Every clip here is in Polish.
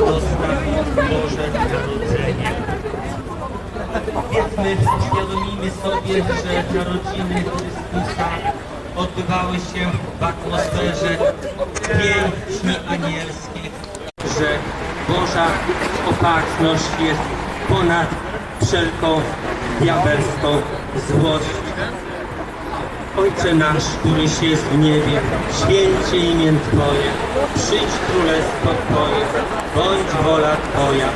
Boże. Powiedzmy, uświadomimy sobie, że narodziny Chrystusa odbywały się w atmosferze piękni anielskich, że Boża opatrzność jest ponad wszelką diabelską złość. Ojcze nasz, któryś jest w niebie, święcie imię Twoje, przyjdź królestwo Twoje, bądź wola Twoja,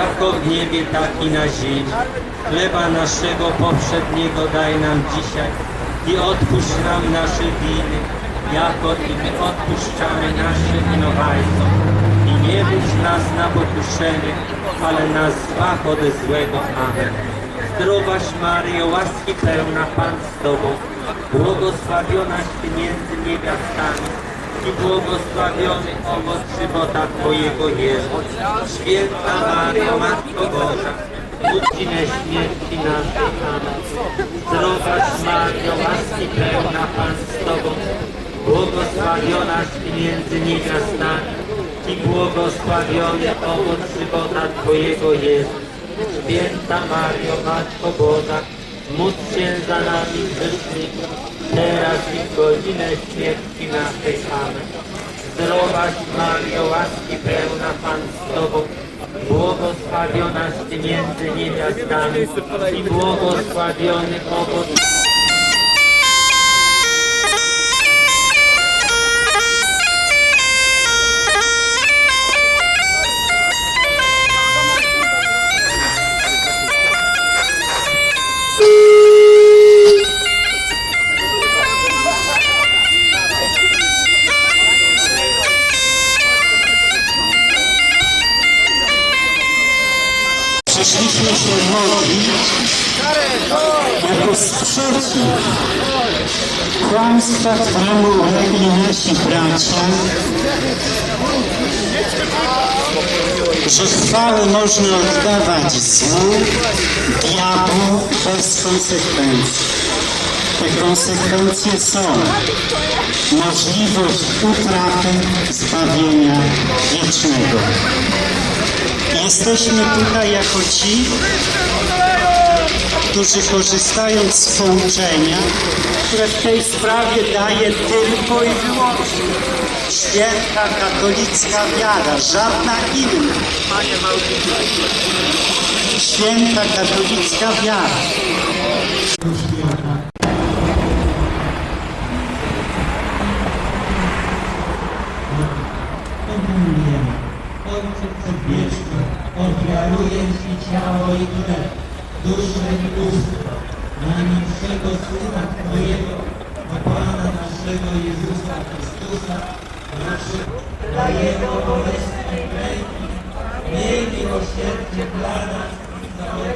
jako w niebie, tak i na ziemi. Chleba naszego poprzedniego daj nam dzisiaj i odpuść nam nasze winy, jako i my odpuszczamy naszym winowajcom. I nie wódź nas na pokuszenie, ale nas zbaw ode złego. Amen. Zdrowaś Maryjo, łaski pełna Pan z Tobą, błogosławionaś Ty między niewiastami i błogosławiony owoc żywota Twojego Jezus. Święta Maryjo, Matko Boża, godzinę śmierci naszej. Zdrowaś Maryjo, łaski pełna Pan z Tobą, błogosławionaś Ty między niewiastami i błogosławiony owoc żywota Twojego Jezus. Święta Mario, Matko Boża, módl się za nami grzesznymi, teraz i w godzinę śmierci naszej. Amen. Zdrowaś Mario, łaski pełna Pan z Tobą, błogosławionaś Ty między niewiastami i błogosławiony owoc Przyszliśmy się modlić jako sprzeciw kłamstwa, któremu ulegli nasi bracia, że chwałę można oddawać złu, diabłu bez konsekwencji. Te konsekwencje są możliwość utraty zbawienia wiecznego. Jesteśmy tutaj jako ci, którzy korzystając z pouczenia, które w tej sprawie daje tylko i wyłącznie święta katolicka wiara, żadna inna. Święta katolicka wiara. Ofiaruję Ci ciało i krew, duszę i bóstwo, najmilszego Syna Twojego, Pana naszego Jezusa Chrystusa, naszego, dla Jego bolesnej męki, miej miłosierdzie dla nas i całego.